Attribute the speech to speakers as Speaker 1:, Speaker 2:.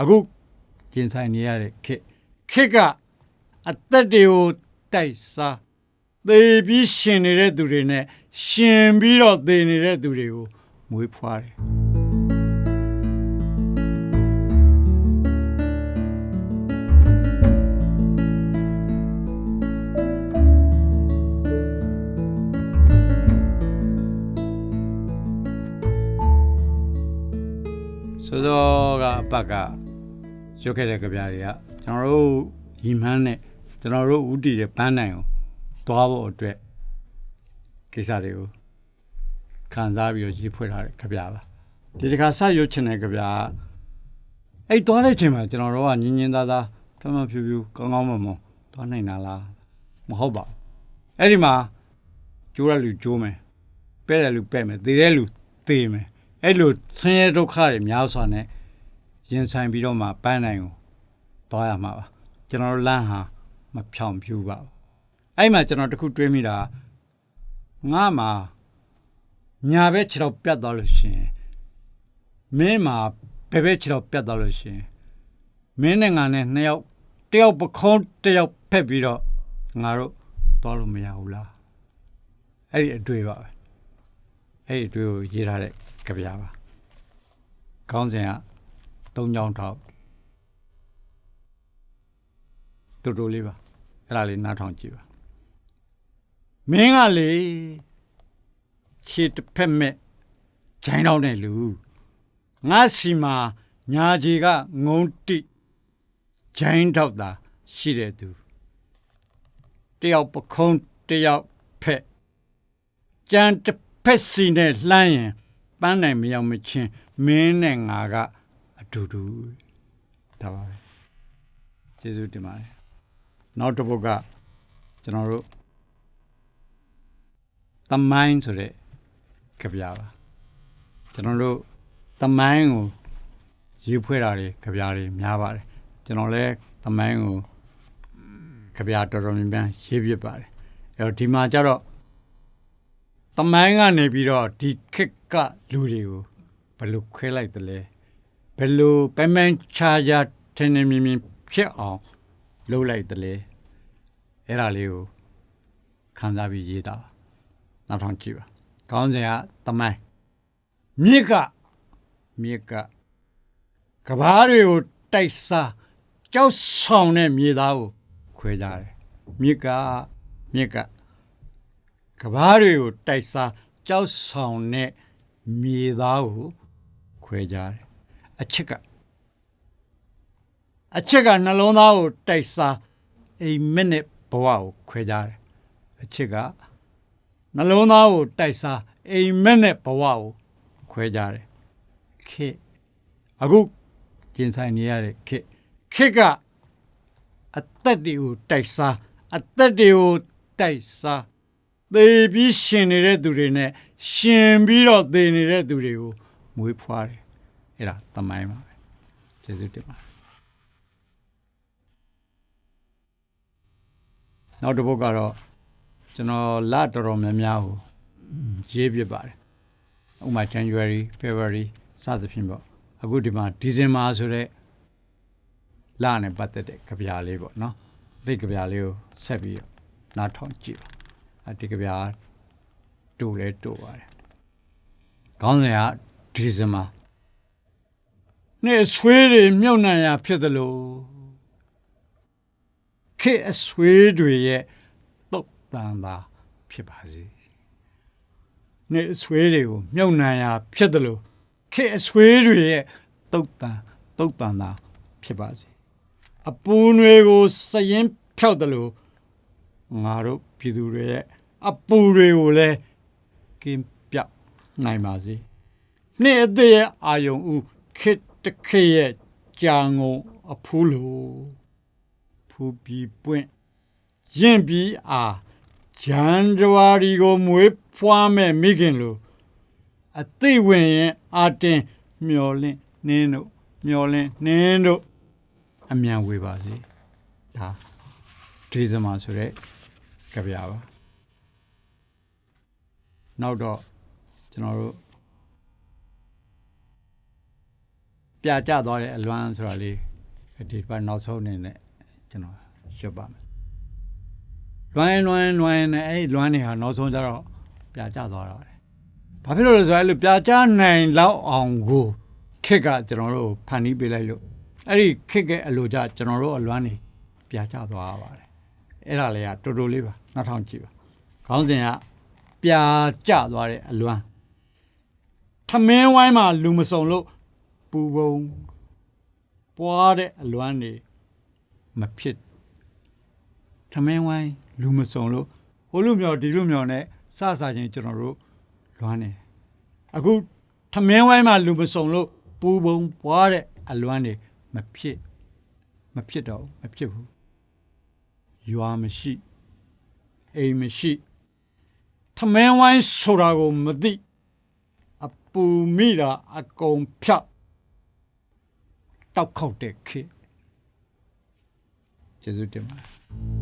Speaker 1: အခုကျင်ဆိုင်နေရတဲ့ခေတ်ခေတ်ကအသက်တွေကိုတိုက်စားသေပြီးရှင်နေတဲ့သူတွေနဲ့ရှင်ပြီးတော့သေနေတဲ့သူတွေကိုမွေးဖွားတယ်စောစောကအပတ်က ရုပ်ခဲ့တဲ့ကြပြားတွေကကျွန်တော်တို့ရီမန်းနဲ့ကျွန်တော်တို့ဥတီရဲ့ပန်းနိုင်ကိုသွားဖို့အတွက်ကိစ္စတွေကိုခံစားပြီးတော့ရေးဖွဲ့ထားတဲ့ကြပြားပါဒီတစ်ခါစရုပ်ချင်တဲ့ကြပြားကအဲ့သွားတဲ့ချိန်မှာကျွန်တော်တို့ကညင်ညင်သားသားဖမဖြူဖြူကောင်းကောင်းမွန်မွန်သွားနိုင်တာလားမဟုတ်ပါဘူးအဲ့ဒီမှာကျိုးရလူကျိုးမယ်ပဲ့တယ်လူပဲ့မယ်သေတဲ့လူသေမယ်အဲ့လိုဆင်းရဲဒုက္ခတွေများစွာနဲ့ ရင်ဆိုင်ပြီးတော့မှပန်းနိုင်ကိုသွားရမှာပါကျွန်တော်တို့လမ်းဟာမဖြောင်ပြူပါဘူးအဲ့မှာကျွန်တော်တခုတွေးမိတာငါမှာညာဘက်ခြေတော့ပြတ်သွားလို့ရှရင်မင်းမှာဘယ်ဘက်ခြေတော့ပြတ်သွားလို့ရှရင်မင်းနဲ့ငါနဲ့နှစ်ယောက်တယောက်ပခုံးတယောက်ဖက်ပြီးတော့ငါတို့သွားလို့မရဘူးလားအဲ့ဒီအတွေ့ပါပဲအဲ့ဒီအတွေ့ကိုရေးထားတဲ့ကြပြားပါခေါင်းစဉ်က ၃ချောင်းထောက်တူတူလေးပါအဲ့ဒါလေးနားထောင်ကြည့်ပါမင်းကလေခြေတစ်ဖက်မဲ့ဂျိုင်းတော့တဲ့လူငါစီမှာညာကြီးကငုံတိဂျိုင်းတော့တာရှိတဲ့သူတယောက်ပခုံးတယောက်ဖက်ကြံတစ်ဖက်စီနဲ့လှမ်းရင်ပန်းနိုင်မရောက်မချင်းမင်းနဲ့ငါကအ တူတူဒါပါပဲကျေးဇူးတင်ပါတယ်နောက်တစ်ပုဒ်ကကျွန်တော်တို့တမိုင်းဆိုတဲ့ကြပြပါကျွန်တော်တို့တမိုင်းကိုရေးဖွဲ့တာတွေကြပြတွေများပါတယ်ကျွန်တော်လည်းတမိုင်းကိုကြပြတော်တော်များများရေးပြပါတယ်အဲ့တော့ဒီမှာကျတော့တမိုင်းကနေပြီးတော့ဒီခက်ကလူတွေကိုဘယ်လိုခွဲလိုက်တယ်လဲ ဘယ်လိုပန်းပန်းချာချာထင်းထင်းမြင်မြင်ဖြစ်အောင်လုပ်လိုက်တယ်လဲအဲ့ဒါလေးကိုခံစားပြီးရေးတာပါနောက်ထောင်ကြည့်ပါကောင်းစရာတမိုင်းမြစ်ကမြစ်ကကဘာတွေကိုတိုက်စားကြောက်ဆောင်တဲ့မြေသားကိုခွဲကြတယ်မြစ်ကမြစ်ကကဘာတွေကိုတိုက်စားကြောက်ဆောင်တဲ့မြေသားကိုခွဲကြတယ် အချစ်ကအချစ်ကနှလုံးသားကိုတိုက်စားအိမ်မက်နဲ့ဘဝကိုခွဲကြတယ်အချစ်ကနှလုံးသားကိုတိုက်စားအိမ်မက်နဲ့ဘဝကိုခွဲကြတယ်ခေတ်အခုကျင်ဆိုင်နေရတဲ့ခေတ်ခေတ်ကအသက်တွေကိုတိုက်စားအသက်တွေကိုတိုက်စားသေပြီးရှင်နေတဲ့သူတွေနဲ့ရှင်ပြီးတော့သေနေတဲ့သူတွေကိုမွေးဖွားတယ် အဲ့ဒါသမိုင်းပါပဲကျေးဇူးတင်ပါတယ်နောက်တစ်ပုဒ်ကတော့ကျွန်တော်လတော်တော်များများကိုရေးပြပါတယ်ဥပမာ January February စသဖြင့်ပေါ့အခုဒီမှာ December ဆိုတဲ့လနဲ့ပတ်သက်တဲ့ကြပြားလေးပေါ့နော်ဒီကြပြားလေးကိုဆက်ပြီးတော့နားထောင်ကြည့်ပါအတိကဗျာတူလဲတူပါတယ်ခေါင်းစဉ်ကဒီ ဇင်ဘာနေ့ဆွေးတွေမြုပ်နှံရဖြစ်တယ်လို့ခေတ်အဆွေးတွေရဲ့တုတ်တန်တာဖြစ်ပါစေနေ့အဆွေးတွေကိုမြုပ်နှံရဖြစ်တယ်လို့ခေတ်အဆွေးတွေရဲ့တုတ်တန်တုတ်တန်တာဖြစ်ပါစေအပူတွေကိုစရင်ဖြောက်တယ်လို့ငါတို့ပြည်သူတွေရဲ့အပူတွေကိုလည်းကင်းပြောက်နိုင်ပါစေ။နေ့အသေးရဲ့အာယုံဦးခေ တ်တစ်ခေတ်ရဲ့ကြာငုံအဖူးလိုဖူးပြီးပွင့်ရင်ပြီးအာဂျန်ဂျဝါရီကိုမွေးဖွားမဲ့မိခင်လိုအသိဝင်ရင်အာတင်မျောလင့်နင်းတို့မျောလင့်နင်းတို့အမြန်ဝေပါစေ။ဒါဒီဇမာဆိုတဲ့ကြပြပါနောက်တော့ကျွန်တော်တို့ ပြပြာကျသွားတဲ့အလွမ်းဆိုတာလေးဒီဘက်နောက်ဆုံးအနေနဲ့ကျွန်တော်ရွတ်ပါမယ်လွမ်းလွမ်းလွမ်းနဲ့အဲ့ဒီလွမ်းနေဟာနောက်ဆုံးကျတော့ပြာကျသွားတာပဲဘာဖြစ်လို့လဲဆိုတော့အဲ့လိုပြာကျနိုင်လောက်အောင်ကိုခက်ကကျွန်တော်တို့ဖန်တီးပေးလိုက်လို့အဲ့ဒီခက်ကအလိုကြကျွန်တော်တို့အလွမ်းနေပြာကျသွားရပါတယ်အဲ့ဒါလေးကတော်တော်လေးပါနောက်ထောင်ကြည့်ပါခေါင်းစဉ်ကပြာကျသွားတဲ့အလွမ်းထမင်းဝိုင်းမှာလူမစုံလို့ ပူပုံပွားတဲ့အလွမ်းနေမဖြစ်ထမင်းဝိုင်းလူမစုံလို့ဟိုလူမြော်ဒီလူမြော်နဲ့စစချင်းကျွန်တော်တို့လွမ်းနေအခုထမင်းဝိုင်းမှာလူမစုံလို့ပူပုံပွားတဲ့အလွမ်းနေမဖြစ်မဖြစ်တော့ဘူးမဖြစ်ဘူးရွာမရှိအိမ်မရှိထမင်းဝိုင်းဆိုတာကိုမသိအပူမိတာအကုန်ဖြတ် တောက်ခောက်တဲ့ခေတ်ကျေးဇူးတင်ပါတယ်